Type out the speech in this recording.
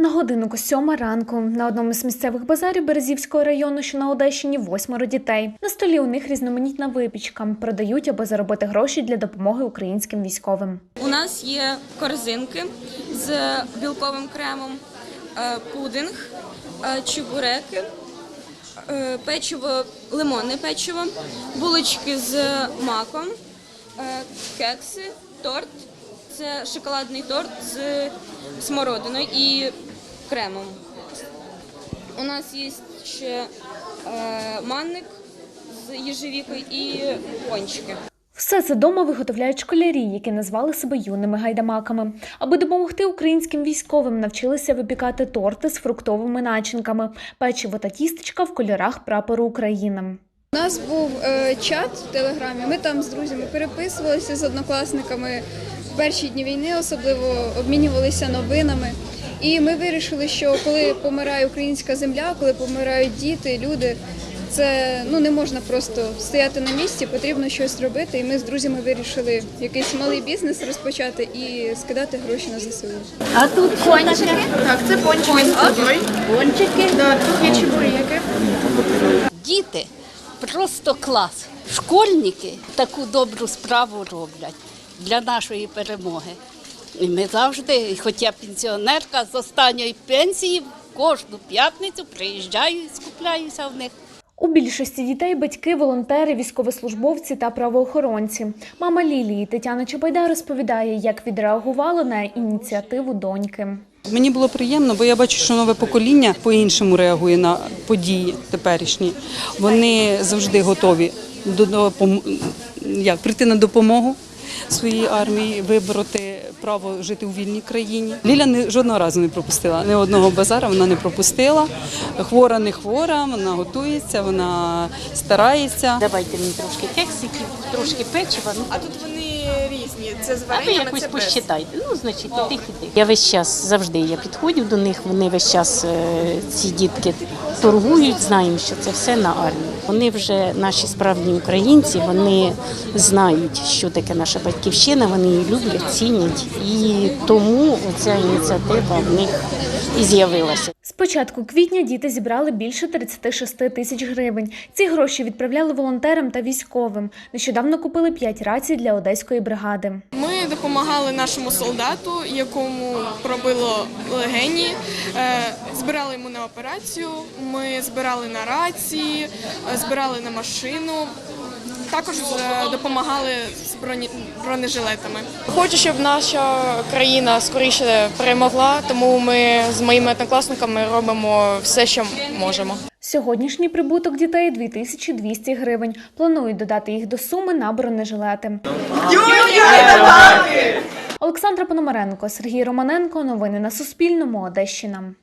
На годиннику сьома ранку на одному з місцевих базарів Березівського району, що на Одещині, восьмеро дітей. На столі у них різноманітна випічка. Продають, аби заробити гроші для допомоги українським військовим. У нас є корзинки з білковим кремом, е, пудинг, е, чебуреки, е, печиво, лимонне печиво, булочки з маком, кекси, торт. Це шоколадний торт з смородиною і кремом. У нас є ще е, манник з їжевікою і пончики. Все це дома виготовляють школярі, які назвали себе юними гайдамаками. Аби допомогти українським військовим, навчилися випікати торти з фруктовими начинками, печиво та тістечка в кольорах прапору України. У нас був е, чат в Телеграмі. Ми там з друзями переписувалися з однокласниками в перші дні війни, особливо обмінювалися новинами. І ми вирішили, що коли помирає українська земля, коли помирають діти, люди, це ну не можна просто стояти на місці, потрібно щось робити. І ми з друзями вирішили якийсь малий бізнес розпочати і скидати гроші на ЗСУ. А тут пончики. Так, це пончики. Пончики. Да, тут є чебуреки. Діти просто клас. Школьники таку добру справу роблять для нашої перемоги. І ми завжди, хоч я пенсіонерка з останньої пенсії, кожну п'ятницю приїжджаю і скупляюся в них. У більшості дітей батьки, волонтери, військовослужбовці та правоохоронці. Мама Лілії Тетяна Чобайда розповідає, як відреагувала на ініціативу доньки. Мені було приємно, бо я бачу, що нове покоління по-іншому реагує на події теперішні. Вони завжди готові до як, прийти на допомогу своїй армії, вибороти право жити у вільній країні. Ліля не жодного разу не пропустила. Ні одного базара вона не пропустила. Хвора не хвора, вона готується, вона старається. Давайте мені трошки кексиків, трошки печива. Ну, А тут вони різні. Це з а ви вареннями, якось це без. посчитайте. Ну, значить, і тих, і тих. Я весь час завжди я підходжу до них, вони весь час е, ці дітки торгують, знаємо, що це все на армію. Вони вже наші справжні українці, вони знають, що таке наша батьківщина, вони її люблять, цінять. І тому ця ініціатива в них і з'явилася. З початку квітня діти зібрали більше 36 тисяч гривень. Ці гроші відправляли волонтерам та військовим. Нещодавно купили 5 рацій для одеської бригади. Ми допомагали нашому солдату, якому пробило легені. Е, Збирали йому на операцію. Ми збирали на рації, е, збирали на машину. Також е, допомагали з броні... бронежилетами. Хочу, щоб наша країна скоріше перемогла, тому ми з моїми однокласниками робимо все, що можемо. Сьогоднішній прибуток дітей 2200 гривень. Планують додати їх до суми на бронежилети. Олександра Пономаренко, Сергій Романенко. Новини на Суспільному. Одещина.